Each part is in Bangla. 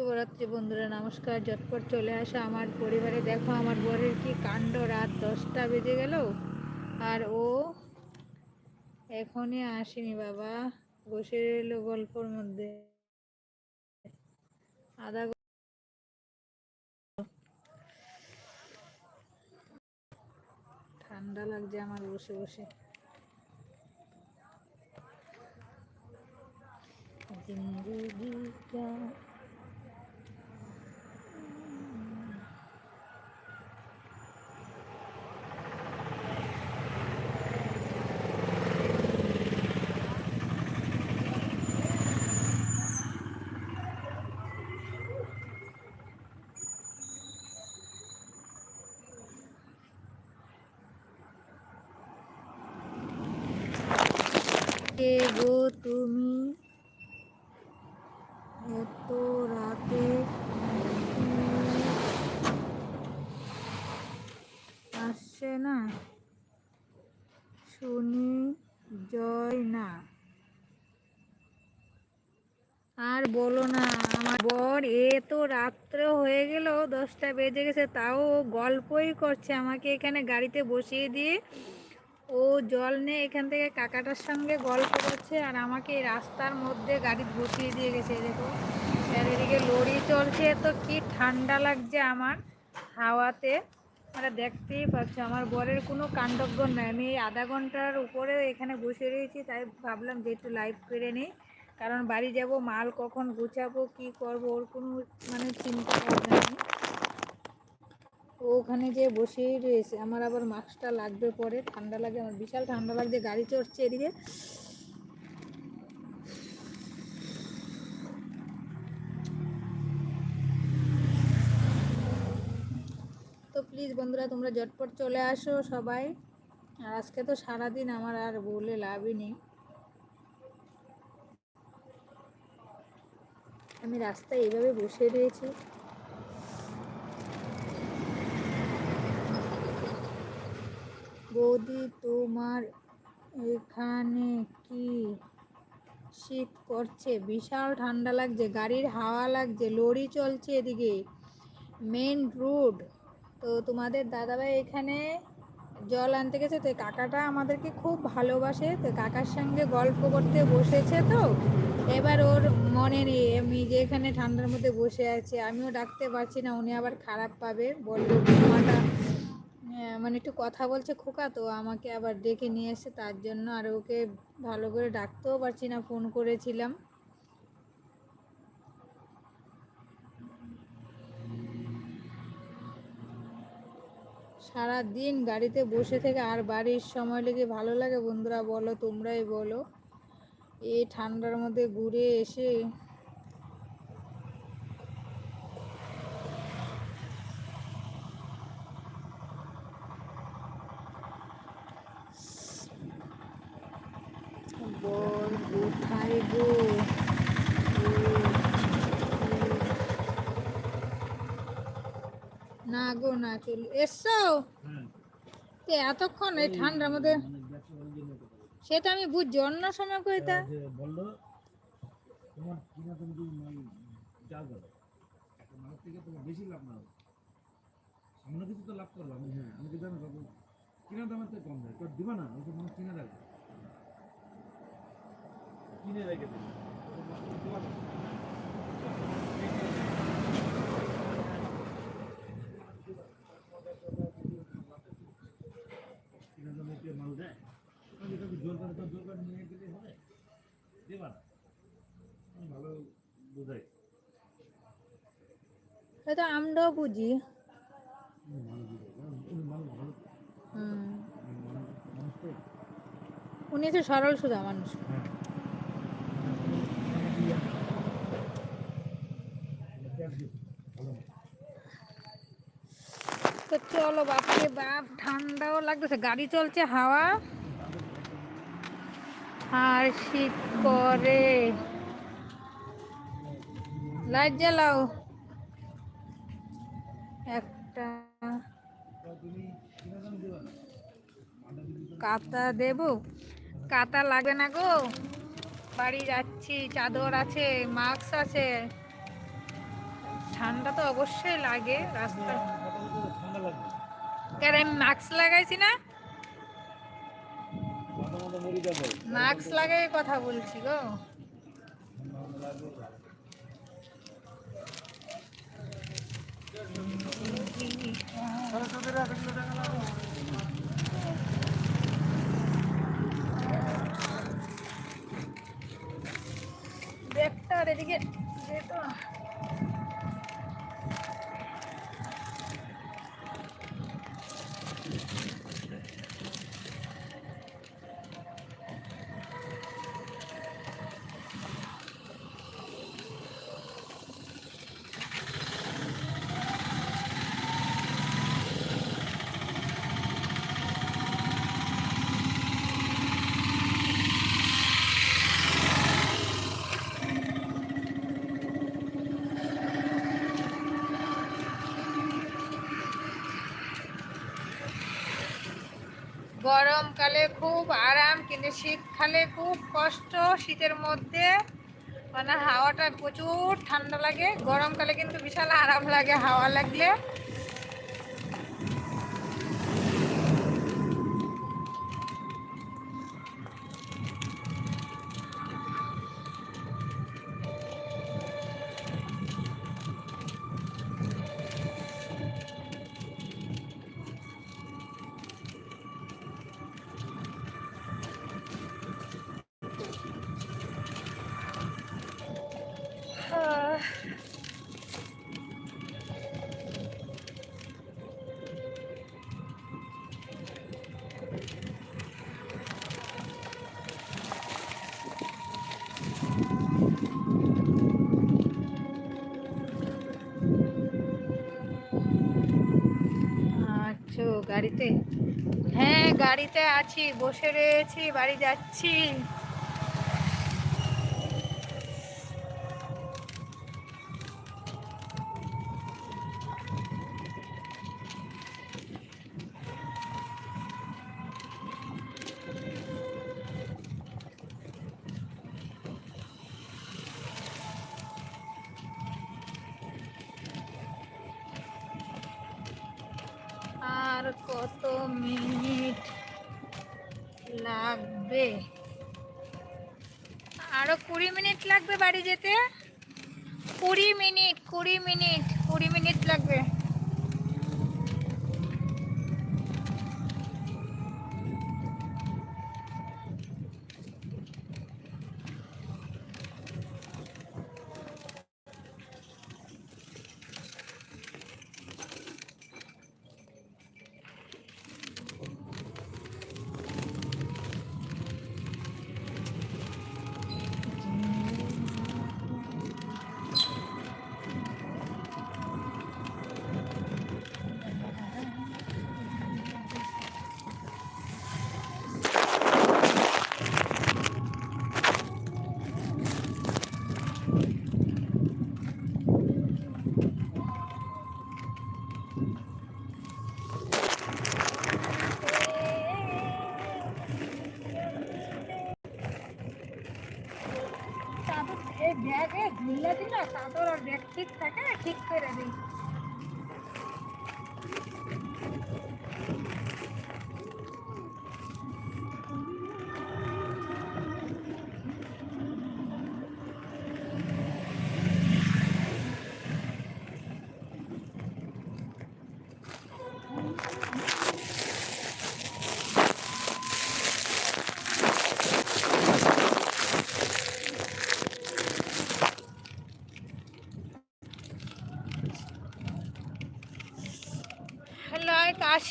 শুভরাত্রি বন্ধুরা, নমস্কার, ঝটপট চলে আসা আমার পরিবারে। দেখো আমার বরের কি কাণ্ড, রাত দশটা বেজে গেল আর ও এখনই আসেনি বাবা, বসে রইল গল্পর মধ্যে। ঘ- ঠান্ডা লাগছে আমার বসে বসে। জিন্দগি কে গো তুমি। এত রাতে আসছে না? শুনি, জয় না। আর বলো না, আমার বর এ তো রাত্র হয়ে গেল, দশটা বেজে গেছে, তাও গল্পই করছে আমাকে এখানে গাড়িতে বসিয়ে দিয়ে। ও জল নিয়ে এখান থেকে কাকাটার সঙ্গে গল্প করছে আর আমাকে রাস্তার মধ্যে গাড়ি বসিয়ে দিয়ে গেছে দেখো। আর এদিকে লরি চলছে, তো কি ঠান্ডা লাগছে আমার হাওয়াতে। আমরা দেখতেই পাচ্ছ, আমার বরের কোনো কাণ্ডজ্ঞ নাই। আমি এই আধা ঘণ্টার উপরে এখানে বসে রয়েছি, তাই ভাবলাম যে একটু লাইভ করে নিই। কারণ বাড়ি যাব, মাল কখন গুছাবো, কি করব, ওর কোনো মানে চিন্তা ভাবনা নেই। ওখানে যে বসেই রয়েছে। আমার আবার মাস্কটা লাগবে পরে, ঠান্ডা লাগে, আমার বিশাল ঠান্ডা লাগছে, গাড়ি চড়ছে এদিকে। তো প্লিজ বন্ধুরা, তোমরা ঝটপট চলে আসো সবাই। আর আজকে তো সারাদিন আমার আর বলে লাভই নেই। আমি রাস্তায় এইভাবে বসে রয়েছি। বৌদি তোমার এখানে কি শীত করছে? বিশাল ঠান্ডা লাগছে গাড়ির হাওয়া লাগছে লরি চলছে এদিকে। Main road. তো তোমাদের দাদাভাই এখানে জল আনতে গেছে তো কাকাটা আমাদেরকে খুব ভালোবাসে। তো কাকার সঙ্গে গল্প করতে বসেছে তো। এবার ওর মনে নেই আমি যে এখানে ঠান্ডার মধ্যে বসে আছি আমিও ডাকতে পারছি না উনি আবার খারাপ পাবে। বলব আহ, মানে একটু কথা বলছে খোকা, তো আমাকে আবার ডেকে নিয়ে এসে তার জন্য আর ওকে ভালো করে ডাকতেও পারছি না, ফোন করেছিলাম। সারা দিন গাড়িতে বসে থেকে আর বাড়ির সময় লেগে ভালো লাগে বন্ধুরা, বলো তোমরাই বলো। এই ঠান্ডার মধ্যে ঘুরে এসে বল কোথায় গো ও, না গো না চল এসছো? তো এতক্ষণ এই ঠান্ডার মধ্যে সেটা আমি বুঝছি অন্য সময় কইতা বলল তোমার কিনা তুমি যদি মাল যা মাল থেকে তোমার বেশি লাভ না হবে। সামান্য কিছু তো লাভ করব আমি হ্যাঁ আমি তো জানো বাবু কিনা দামের তো কম দেয় তোর দিবা না ওই মানুষ কিনে রাখবে। কিনে রেখে দেবে দিবা না। কিনা দামে কেউ মাল দেয় আমি যদি জোর করে তো জোর করে নিয়ে গেলে হবে দিবা না আমি ভালো বোঝাই এটা আমরাও বুঝি। উনি তো সরল সুদা মানুষ। তো চলো বাপরে বাপ, ঠান্ডাও লাগতেছে, গাড়ি চলছে হাওয়া। আর শীত করে লাইট জ্বালাও। একটা কাতা দেব? কাতা লাগে না গো। বাড়ি যাচ্ছি, চাদর আছে, মাস্ক আছে। ঠান্ডা তো অবশ্যই লাগে রাস্তা লাগবে কারণ আমি মাস্ক লাগাইছি না? মাস্ক লাগাই কথা বলছি গো। ব্যাগটা আর এদিকে গরমকালে খুব আরাম, কিন্তু শীতকালে খুব কষ্ট। শীতের মধ্যে মানে হাওয়াটা প্রচুর ঠান্ডা লাগে। গরমকালে কিন্তু বিশাল আরাম লাগে হাওয়া লাগলে। গাড়িতে? হ্যাঁ গাড়িতে আছি বসে রয়েছি বাড়ি যাচ্ছি। মিনিট লাগবে। আরও কুড়ি মিনিট লাগবে বাড়ি যেতে? কুড়ি মিনিট কুড়ি মিনিট কুড়ি মিনিট লাগবে।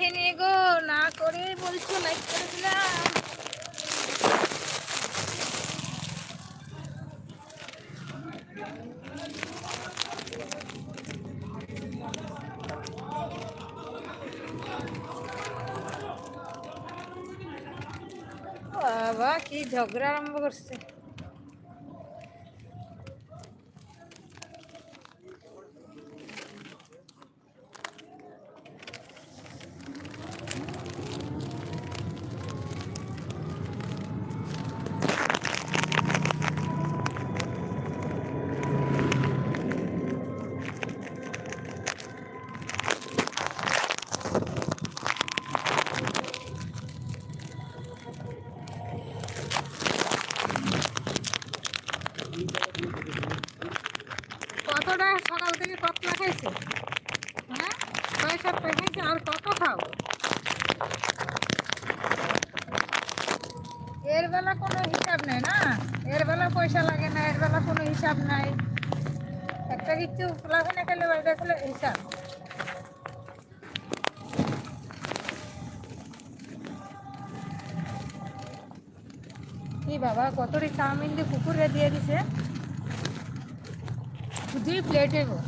আসেনি গো না করে বলছো লাইক করে দিলাম। বাবা কি ঝগড়া আরম্ভ করছে। কোনো হিসাব নেই না? এর বেলা পয়সা লাগে না, এর বেলা কোনো হিসাব নাই। একটা কিচ্ছু লাগে না, খেলে বাড়িতে খেলে হিসাব। কি বাবা কতটি চাউমিন দিয়ে কুকুরে দিয়ে দিছে? দুই প্লেটে গো।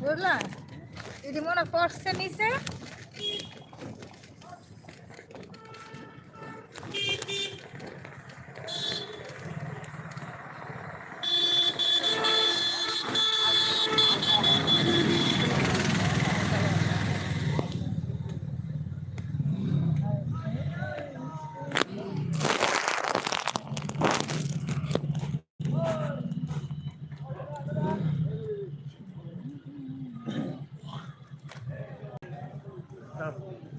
বুঝলা? যদি মনে করছে নিছে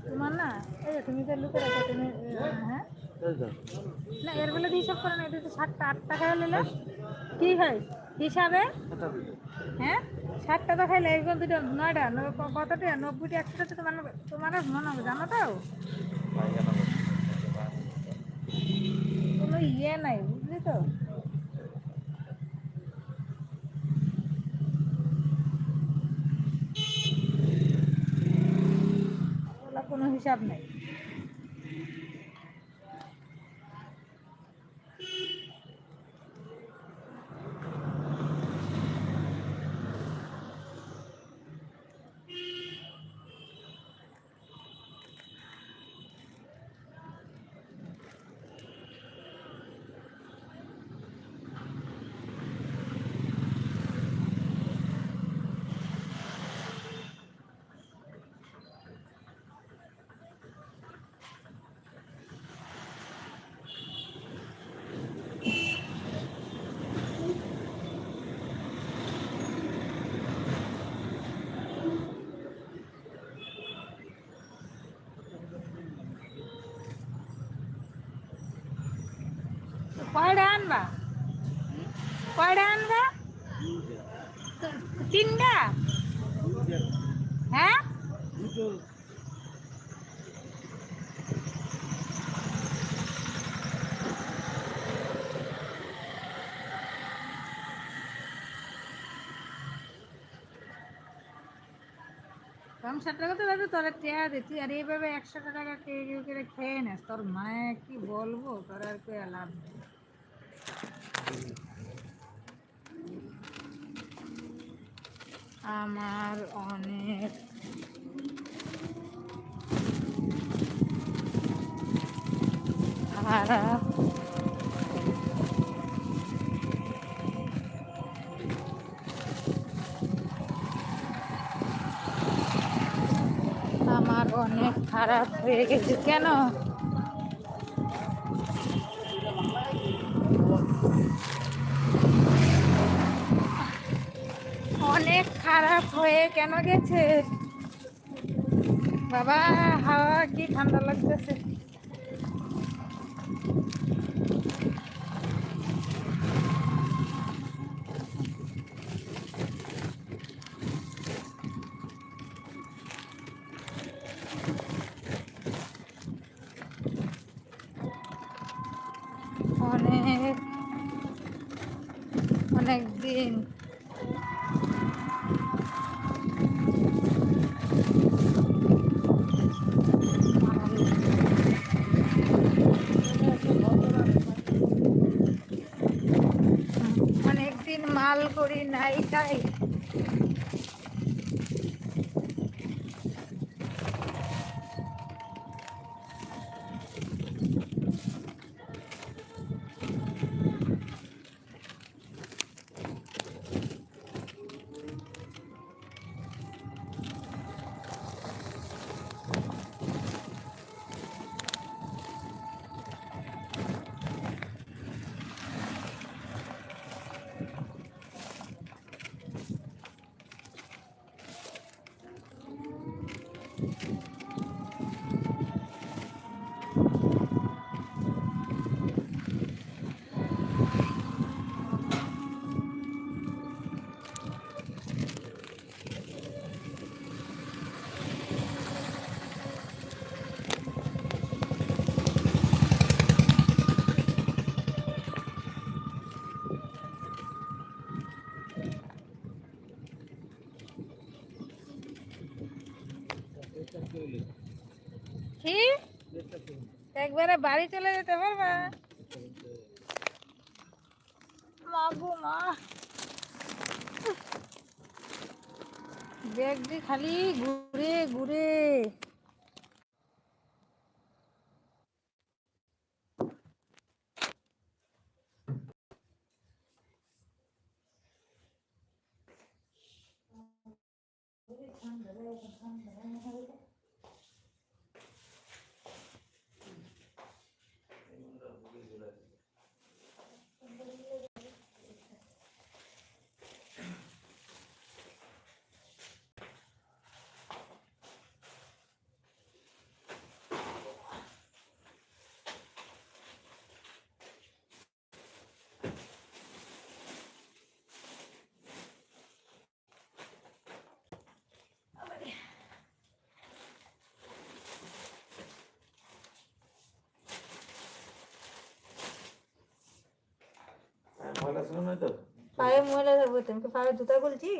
তোমার না এই যে তুমি যে লুকে রাখো তুমি আহ, হ্যাঁ না এর বেলা দিয়ে হিসাব করে না তো সাতটা আটটা কি হয়? হিসাবে? হ্যাঁ? সাতটা তো খাইলে একজন দুটো নয়টা কতটা? নব্বইটা, একশোটা তো তোমার তোমার মনে হবে, জানো তো? কোনো ইয়ে নাই, বুঝলি তো? কোনো হিসাব নাই। কয়টা আনবা তি- তিনটা হ্যাঁ কম ষাট টাকা তো দাদা তোরা টেয়া দে তুই আর এইভাবে একশো টাকা কেজি করে খেয়ে নেস তোর মানে কি বলব তোর আর কে লাভ নেই আমার অনেক খারাপ। আমার অনেক খারাপ হয়ে গেছে। কেন? অনেক খারাপ হয়ে কেন গেছে? বাবা হাওয়া কি ঠান্ডা লাগতেছে অনেক অনেক দিন অনেকদিন মাল করি নাই তাই কি? একবারে বাড়ি চলে যেতে পারবা? মা গো মা। ব্যাগটি খালি ঘুরে ঘুরে। পায়ে ময়লা থাকব তুমি পায়ে জুতা খুলছি?